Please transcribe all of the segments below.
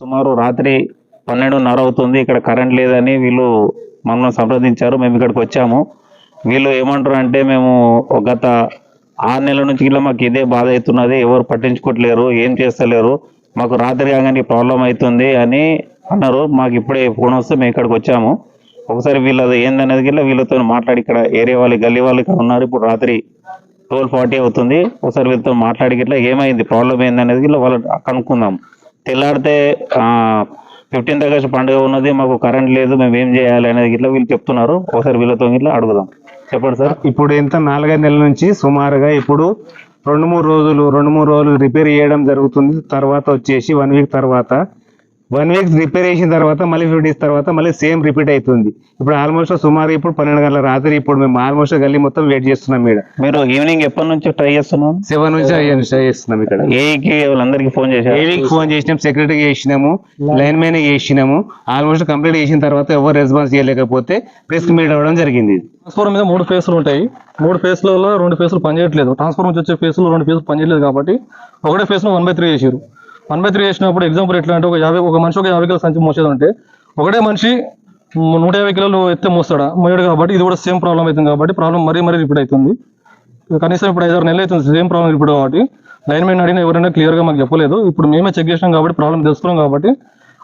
సుమారు రాత్రి పన్నెండున్నర అవుతుంది. ఇక్కడ కరెంట్ లేదని వీళ్ళు మమ్మల్ని సంప్రదించారు. మేము ఇక్కడికి వచ్చాము. వీళ్ళు ఏమంటారు అంటే మేము గత ఆరు నెలల నుంచి ఇలా మాకు ఇదే బాధ అవుతున్నది. ఎవరు పట్టించుకోవట్లేరు ఏం చేస్తలేరు. మాకు రాత్రి కాగానే ప్రాబ్లం అవుతుంది అని అన్నారు. మాకు ఇప్పుడే ఫోన్ వస్తే మేము ఇక్కడికి వచ్చాము. ఒకసారి వీళ్ళది ఏందనేది గిట్ల వీళ్ళతో మాట్లాడి ఇక్కడ ఏరియా వాళ్ళు గల్లీ వాళ్ళు ఇక్కడ ఉన్నారు. ఇప్పుడు రాత్రి ట్వెల్వ్ ఫార్టీ అవుతుంది. ఒకసారి వీళ్ళతో మాట్లాడి గిట్ల ఏమైంది ప్రాబ్లం ఏందనేది గిట్ల వాళ్ళు కనుక్కుందాం. తెల్లాడితే ఫిఫ్టీన్త్ ఆగస్ట్ పండుగ ఉన్నది మాకు కరెంట్ లేదు మేము ఏం చేయాలి అనేది గిట్ల వీళ్ళు చెప్తున్నారు. ఒకసారి వీళ్ళతో గిట్ల అడుగుదాం. చెప్పండి సార్. ఇప్పుడు ఎంత నాలుగైదు నెలల నుంచి సుమారుగా ఇప్పుడు రెండు మూడు రోజులు రెండు మూడు రోజులు రిపేర్ చేయడం జరుగుతుంది. తర్వాత వచ్చేసి వన్ వీక్ తర్వాత వన్ వీక్ రిపేర్ చేసిన తర్వాత మళ్ళీ ఫిఫ్టీ డేస్ తర్వాత మళ్ళీ సేమ్ రిపీట్ అవుతుంది ఇప్పుడు ఆల్మోస్ట్ సుమారు ఇప్పుడు పన్నెండు గంటల రాత్రి ఇప్పుడు మేము ఆల్మోస్ట్ గల్లీ మొత్తం వెయిట్ చేస్తున్నాం ఇక్కడ. మీరు ఈవినింగ్ ఎప్పటి నుంచి ట్రై చేస్తున్నారు? సెవెన్ నుంచి ట్రై చేస్తున్నాం ఇక్కడ. ఏకి వాళ్ళందరికీ ఫోన్ చేశారు? ఏవీకి ఫోన్ చేసినాం సెక్రటరీకి చేసినాము లైన్ మ్యాన్ చేసినాము ఆల్మోస్ట్ కంప్లీట్ చేసిన తర్వాత ఎవరు రెస్పాన్స్ చేయలేకపోతే ప్రెస్ మీట్ అవ్వడం జరిగింది. ట్రాన్స్ఫార్మర్ మీద మూడు ఫేస్లు ఉంటాయి. మూడు ఫేస్లలో రెండు ఫేస్లు పనిచేయట్లేదు. ట్రాన్స్ఫార్మర్ నుంచి వచ్చే ఫేస్లు రెండు ఫేస్లు పనిచేయలేదు కాబట్టి ఒకటే ఫేస్ వన్ బై త్రీ చేసారు వన్ బై త్రీ చేసినప్పుడు ఎగ్జాంపుల్ ఎట్లా అంటే ఒక యాభై ఒక మనిషి ఒక యాభై కిలో సంచి మోసేది ఒకటే మనిషి నూట యాభై కిలోలు ఎత్తే మోస్తాడా? మోయడు కాబట్టి ఇది కూడా సేమ్ ప్రాబ్లం అవుతుంది కాబట్టి ప్రాబ్లం మరీ మరీ రిపీట్ అవుతుంది. కనీసం ఇప్పుడు ఐదారు నెలలు అవుతుంది సేమ్ ప్రాబ్లం రిపీట్ కాబట్టి. లైన్ మెయిన్ అడిగినా ఎవరైనా క్లియర్గా మాకు చెప్పలేదు. ఇప్పుడు మేమే చెక్ చేసినాం కాబట్టి ప్రాబ్లం తెలుసుకున్నాం కాబట్టి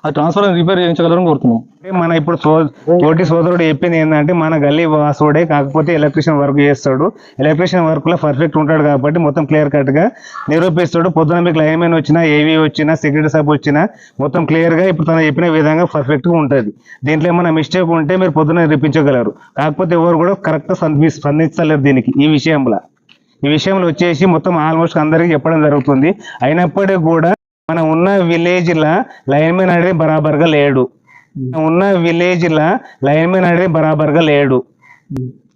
ఆ ట్రాన్స్ఫర్ రిపేర్ చేయించగలరని కోరుతున్నాం. అంటే మన ఇప్పుడు సో తోటి సోదరుడు చెప్పింది ఏంటంటే మన గల్లీ వాసుడే కాకపోతే ఎలక్ట్రీషియన్ వర్క్ చేస్తాడు. ఎలక్ట్రీషియన్ వర్క్లో పర్ఫెక్ట్ ఉంటాడు కాబట్టి మొత్తం క్లియర్ కట్గా నిరూపిస్తాడు. పొద్దున మీకు లైన్మెన్ వచ్చినా ఏవి వచ్చినా సెక్యూరిటీ సబ్ వచ్చినా మొత్తం క్లియర్గా ఇప్పుడు తను చెప్పిన విధంగా పర్ఫెక్ట్గా ఉంటుంది. దీంట్లో ఏమైనా మిస్టేక్ ఉంటే మీరు పొద్దున నిరూపించగలరు. కాకపోతే ఎవరు కూడా కరెక్ట్ స్పందించలేరు దీనికి ఈ విషయంలో. ఈ విషయంలో వచ్చేసి మొత్తం ఆల్మోస్ట్ అందరికీ చెప్పడం జరుగుతుంది. అయినప్పటికీ కూడా మనం ఉన్న విలేజ్ లా లైన్ మ్యాన్ అనేది బరాబర్గా లేడు మనం ఉన్న విలేజ్ లా లైన్ మ్యాన్ అనేది బరాబర్గా లేడు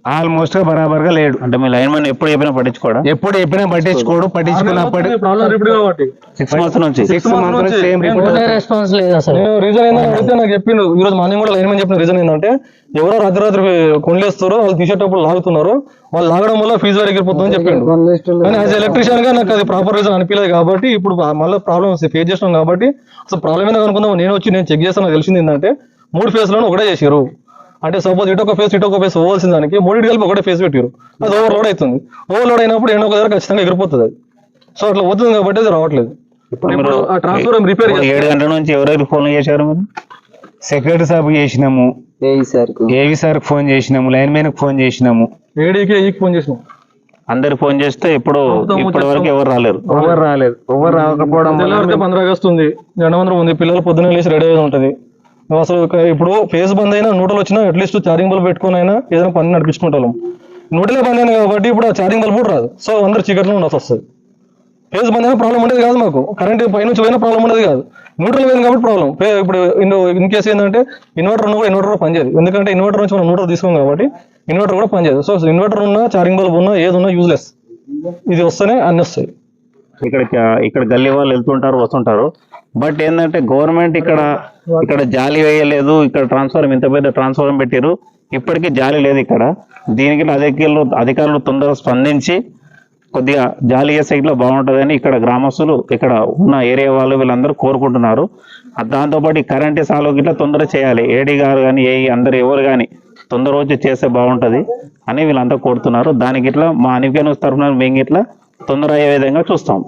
ఆల్మోస్ట్గా బరాబర్గా లేడు. అంటే మీ లైన్ మ్యాన్ ఎప్పుడు చెప్పినా పట్టించుకోవడా ఎప్పుడు ఎప్పుడైనా పట్టించుకోడు పట్టించుకున్నప్పటి ప్రాబ్లం రిపీట్ కాబట్టి. సిక్స్ మంత్స్ నుంచి. Six months same report response లేదు అసలు. నేను రీజన్ ఏంటంటే నాకు చెప్పిండు. ఈ రోజు మార్నింగ్ కూడా లైన్ మ్యాన్ చెప్పిన రీజన్ ఏంటంటే ఎవరో రాత్రి రాత్రి కొండలేస్తారో వాళ్ళు తీసేటప్పుడు లాగుతున్నారు వాళ్ళు లాగడం వల్ల ఫీజు ఎగిరిపోతుందని చెప్పిండు. కానీ యాజ్ ఎలక్ట్రీషియన్గా నాకు అది ప్రాపర్ రీజన్ అనిపించలేదు కాబట్టి ఇప్పుడు మళ్ళీ ప్రాబ్లమ్ ఫేస్ చేసినాం కాబట్టి అసలు ప్రాబ్లం ఏందో అనుకుందాం నేను వచ్చి నేను చెక్ చేస్తాను తెలిసింది ఏంటంటే మూడు ఫేస్లను ఒకటే చేసారు అంటే సపోజ్ ఇటొక ఫేస్ ఇటొక ఫేస్ పోవాల్సిన దానికి మూడింటి కలిపి ఒకటే ఫేస్ పెట్టారు అది ఓవర్లోడ్ అవుతుంది. ఓవర్లోడ్ అయినప్పుడు ఎండ ఒక దగ్గర ఖచ్చితంగా ఎగిరిపోతుంది అది. సో అట్లా పోతుంది కాబట్టి అది రావట్లేదు. ఇప్పుడు రిపేర్ ఏడు గంటల నుంచి ఎవరెవరికి ఫోన్ చేశారు మీరు? సెక్రటరీ సాబ్ చేసినాము. ఏవి సార్ ఫోన్ చేసినాము. లైన్ మ్యాన్ ఫోన్ చేసినాము. ఏడీకి ఫోన్ చేసినాం. అందరికి ఫోన్ చేస్తే ఇప్పుడు ఇప్పటి వరకు ఎవరు రాలేరు. ఎవరు రాలేదు. ఎవరు రాకపోవడం ఉంది. జనవంతరం ఉంది పిల్లలు పొద్దున్న లేచి రెడీ అయ్యేది ఉంటుంది. అసలు ఇప్పుడు ఫేస్ బంద్ అయినా నూటలు వచ్చినా అట్లీస్ట్ ఛార్జింగ్ బల్బ్ పెట్టుకుని అయినా ఏదైనా పని నడిపించుకుంటాం నూటలే బంద్ అయినా కాబట్టి ఇప్పుడు ఆ ఛార్జింగ్ బల్బ్ కూడా రాదు. సో అందరు చీకట్లో ఉండాల్సి వస్తుంది. ఫేస్ బంద్ అయినా ప్రాబ్లం ఉండేది కాదు మాకు. కరెంట్ పై నుంచి పోయినా ప్రాబ్లం ఉండేది కాదు. న్యూట్రల్ పోయింది కాబట్టి ప్రాబ్లం ఇప్పుడు ఇన్ కేసు ఏంటంటే ఇన్వర్టర్ ఉన్న కూడా ఇన్వర్టర్ పనిచేయదు. ఎందుకంటే ఇన్వర్టర్ నుంచి మనం న్యూట్రల్ తీసుకోం కాబట్టి ఇన్వర్టర్ కూడా పనిచేయదు. సో ఇన్వర్టర్ ఉన్నా ఛార్జింగ్ బల్బ్ ఉన్నా ఏది ఉన్నా యూజ్లెస్ ఇది వస్తేనే అన్ని వస్తాయి. ఇక్కడ ఇక్కడ గల్లీ వాళ్ళు వెళ్తుంటారు వస్తుంటారు. బట్ ఏంటంటే గవర్నమెంట్ ఇక్కడ ఇక్కడ జాలి వేయలేదు ఇక్కడ ట్రాన్స్ఫారం ఇంత పెద్ద ట్రాన్స్ఫార్మర్ పెట్టారు ఇప్పటికీ జాలి లేదు ఇక్కడ. దీనికి అధికారులు అధికారులు తొందరగా స్పందించి కొద్దిగా జాలి వేసే సైట్లో బాగుంటుందని ఇక్కడ గ్రామస్తులు ఇక్కడ ఉన్న ఏరియా వాళ్ళు వీళ్ళందరూ కోరుకుంటున్నారు. దాంతోపాటు ఈ కరెంట్ సాల్వ్ ఇట్లా తొందరగా చేయాలి. ఏడీ గారు కానీ ఏ అందరు ఎవరు కానీ తొందర వచ్చి చేస్తే బాగుంటది అని వీళ్ళంతా కోరుతున్నారు. దానికి ఇట్లా మా అనికే తరఫున మేము ఇట్లా తొందర అయ్యే విధంగా చూస్తాం.